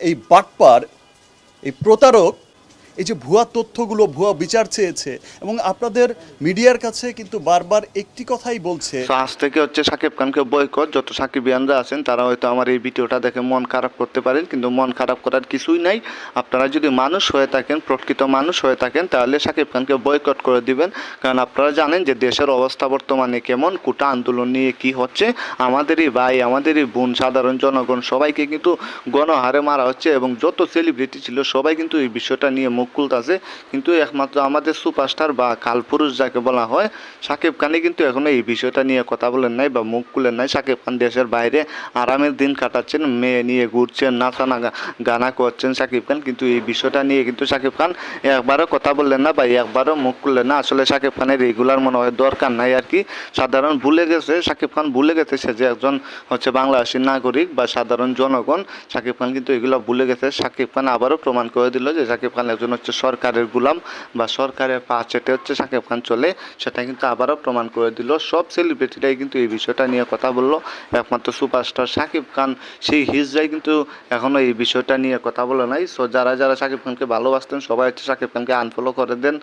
এই বাটপার এই প্রতারক এই যে ভুয়া তথ্যগুলো, ভুয়া বিচার চেয়েছে এবং আপনাদের মিডিয়ার কাছে কিন্তু বারবার একটি কথাই বলছে। আজ থেকে হচ্ছে সাকিব খানকে বয়কট যত সাকিবিয়ানরা আছেন, তারা হয়তো আমার এই ভিডিওটা দেখে মন খারাপ করতে পারেন, কিন্তু মন খারাপ করার কিছুই নাই। আপনারা যদি মানুষ হয়ে থাকেন, প্রকৃত মানুষ হয়ে থাকেন, তাহলে সাকিব খানকে বয়কট করে দিবেন। কারণ আপনারা জানেন যে দেশের অবস্থা বর্তমানে কেমন, কোটা আন্দোলন নিয়ে কি হচ্ছে। আমাদেরই ভাই, আমাদেরই বোন, সাধারণ জনগণ, সবাইকে কিন্তু গণহারে মারা হচ্ছে এবং যত সেলিব্রিটি ছিল, সবাই কিন্তু এই বিষয়টা নিয়ে মুখ খুলতেছে কিন্তু একমাত্র আমাদের সুপারস্টার বা কালপুরুষ যাকে বলা হয়, সাকিব খানই কিন্তু এখনও এই বিষয়টা নিয়ে কথা বলেন নাই বা মুখ খুলেন নাই। সাকিব খান দেশের বাইরে আরামের দিন কাটাচ্ছেন, মেয়ে নিয়ে ঘুরছেন, নাচানা গানা করছেন সাকিব খান। কিন্তু এই বিষয়টা নিয়ে কিন্তু সাকিব খান একবারও কথা বললেন না বা একবারও মুখ খুললেন না। আসলে সাকিব খানের রেগুলার মনে হয় দরকার নাই আর কি। সাধারণ ভুলে গেছে, সাকিব খান ভুলে গেছে। সে যে একজন হচ্ছে বাংলাদেশি নাগরিক বা সাধারণ জনগণ, সাকিব খান কিন্তু এগুলো ভুলে গেছে। সাকিব খান আবারও প্রমাণ করে দিল যে সাকিব খান একজন হচ্ছে সরকারের গুলাম বা সরকারের পা চেটে হচ্ছে সাকিব খান চলে, সেটা কিন্তু আবারও প্রমাণ করে দিল। সব সেলিব্রিটিরাই কিন্তু এই বিষয়টা নিয়ে কথা বলল। একমাত্র সুপারস্টার সাকিব খান, সেই হিজরাই কিন্তু এখনও এই বিষয়টা নিয়ে কথা বলে নাই। সো যারা যারা সাকিব খানকে ভালোবাসতেন, সবাই হচ্ছে সাকিব খানকে আনফলো করে দেন।